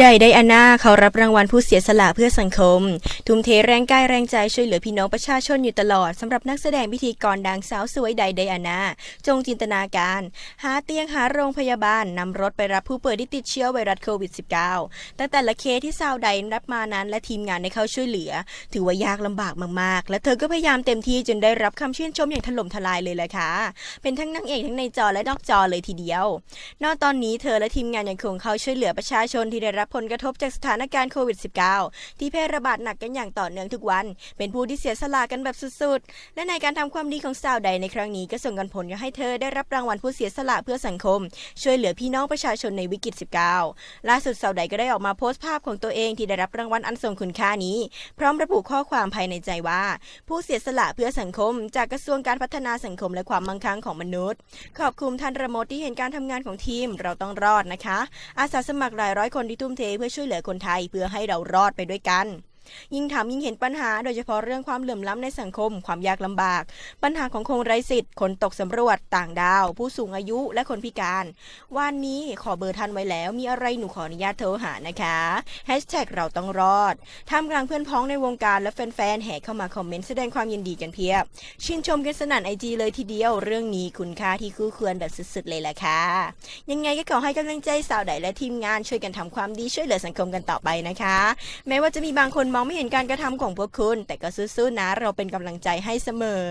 ได้ไดอาน่าเขารับรางวัลผู้เสียสละเพื่อสังคม ทุ่มเทแรงกายแรงใจช่วยเหลือพี่น้องประชาชนอยู่ตลอดสำหรับนักแสดงพิธีกรดังสาวสวยไดไดอานาจงจินตนาการ หาเตียงหาโรงพยาบาลนำรถไปรับผู้ป่วยที่ติดเชื้อไวรัสโควิด -19 แต่แต่ละเคสที่สาวไดรับมานั้นและทีมงานได้เข้าช่วยเหลือ ถือว่ายากลำบากมากๆ และเธอก็พยายามเต็มที่จนได้รับคำชื่นชมอย่างถล่มทลายเลยแหละค่ะ เป็นทั้งนางเอกทั้งในจอและนอกจอเลยทีเดียวนอกตอนนี้เธอและทีมงานยังคงเข้าช่วยเหลือประชาชนที่ได้รับผลกระทบจากสถานการณ์โควิด -19 ที่แพร่ระบาดหนักกันอย่างต่อเนื่องทุกวัน เป็นผู้ที่เสียสละกันแบบสุดๆ และในการทำความดีของสาวใดในครั้งนี้ก็ส่งกันผลให้เธอได้รับรางวัลผู้เสียสละเพื่อสังคม ช่วยเหลือพี่น้องประชาชนในวิกฤต -19 ล่าสุดสาวใดก็ได้ออกมาโพสต์ภาพของตัวเองที่ได้รับรางวัลอันทรงคุณค่านี้ พร้อมระบุข้อความภายในใจว่า ผู้เสียสละเพื่อสังคม จากกระทรวงการพัฒนาสังคมและความมั่งคั่งของมนุษย์ ขอบคุณท่านระมดที่เห็นการทำงานของทีมเราต้องรอดนะคะ อาสาสมัครหลายร้อยคนที่ทุ่มเทเพื่อช่วยเหลือคนไทยเพื่อให้เรารอดไปด้วยกัน ยิ่งทำยิ่งเห็นปัญหาโดยเฉพาะเรื่องความเหลื่อมล้ำในสังคม ความยากลำบาก ปัญหาของคนไร้สิทธิ์ คนตกสำรวจต่างดาว ผู้สูงอายุและคนพิการ วันนี้ขอเบอร์ทันไว้แล้วมีอะไรหนูขออนุญาตโทรหานะคะแฮชแท็กเราต้องรอดท่ามกลางเพื่อนพ้องในวงการและแฟนๆแห่เข้ามาคอมเมนต์แสดงความยินดีกันเพียบ ชื่นชมกันสนั่นไอจีเลยทีเดียวเรื่องนี้คุณค่าที่คู่ควรแบบสุดๆเลยแหละค่ะ ยังไงก็ขอให้กำลังใจสาวใดและทีมงานช่วยกันทำความดีช่วยเหลือสังคมกันต่อไปนะคะ แม้ว่าจะมีบางคนมองไม่เห็นการกระทำของพวกคุณ แต่ก็สู้ๆนะเราเป็นกำลังใจให้เสมอ